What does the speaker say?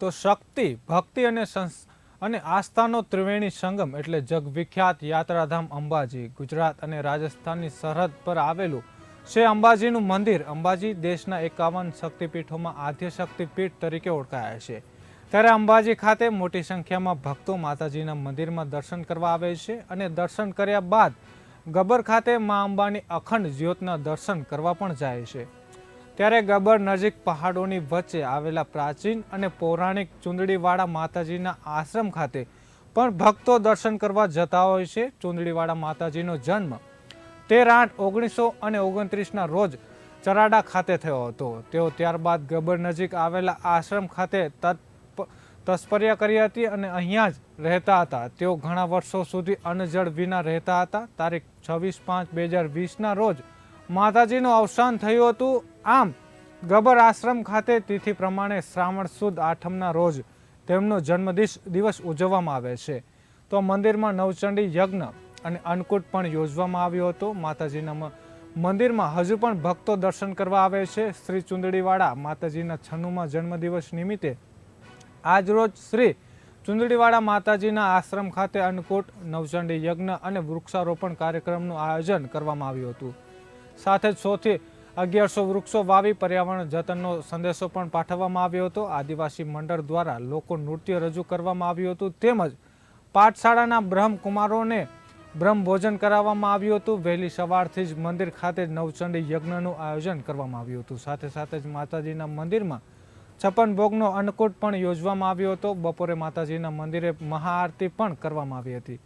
તો શક્તિ, ભક્તિ અને અને આસ્થાનો ત્રિવેણી સંગમ એટલે જગવિખ્યાત યાત્રાધામ અંબાજી, ગુજરાત અને રાજસ્થાનની સરહદ પર આવેલું છે અંબાજીનું મંદિર અંબાજી દેશના એકાવન શક્તિપીઠોમાં આદ્ય શક્તિપીઠ તરીકે ઓળખાય છે. ત્યારે અંબાજી ખાતે મોટી સંખ્યામાં ભક્તો માતાજીના મંદિરમાં દર્શન કરવા આવે છે અને દર્શન કર્યા બાદ ગબ્બર ખાતે મા અંબાની અખંડ જ્યોતના દર્શન કરવા પણ જાય છે. ત્યારે ગબર નજીક પહાડોની વચ્ચે આવેલા પ્રાચીન અને પૌરાણિક ચુંદડીવાળા માતાજીના આશ્રમ ખાતે પણ ભક્તો દર્શન કરવા જતા હોય છે. ચુંદડીવાળા માતાજીનો જન્મ તેર આઠ ઓગણીસો અને ઓગણત્રીસના રોજ ચરાડા ખાતે થયો હતો. તેઓ ત્યારબાદ ગબર નજીક આવેલા આશ્રમ ખાતે તત્પ- તસ્પર્યા કરી હતી અને અહીંયા જ રહેતા હતા. તેઓ ઘણા વર્ષો સુધી અન્નજળ વિના રહેતા હતા. તારીખ છવ્વીસ પાંચ બે હજાર વીસના રોજ માતાજીનું અવસાન થયું હતું. આમ, ગબર આશ્રમ ખાતે તિથિ પ્રમાણે શ્રાવણ સુદ આઠમના રોજ તેમનો જન્મદિવસ દિવસ ઉજવવામાં આવે છે. તો મંદિરમાં નવચંડી યજ્ઞ અને અન્નકૂટ પણ યોજવામાં આવ્યો હતો. માતાજીના મંદિરમાં હજુ પણ ભક્તો દર્શન કરવા આવે છે. શ્રી ચુંદડીવાળા માતાજીના છન્નુમાં જન્મદિવસ નિમિત્તે આજરોજ શ્રી ચુંદડીવાળા માતાજીના આશ્રમ ખાતે અન્નકૂટ, નવચંડી યજ્ઞ અને વૃક્ષારોપણ કાર્યક્રમનું આયોજન કરવામાં આવ્યું હતું. સાથે જ સોથી અગિયારસો વૃક્ષો વાવી પર્યાવરણ જતનનો સંદેશો પણ પાઠવવામાં આવ્યો હતો. આદિવાસી મંડળ દ્વારા લોકો નૃત્ય રજૂ કરવામાં આવ્યું હતું. તેમજ પાઠશાળાના બ્રહ્મકુમારોને બ્રહ્મ ભોજન કરાવવામાં આવ્યું હતું. વહેલી સવારથી જ મંદિર ખાતે નવચંડી યજ્ઞનું આયોજન કરવામાં આવ્યું હતું. સાથે સાથે જ માતાજીના મંદિરમાં છપ્પન ભોગનો અન્નકૂટ પણ યોજવામાં આવ્યો હતો. બપોરે માતાજીના મંદિરે મહાઆરતી પણ કરવામાં આવી હતી.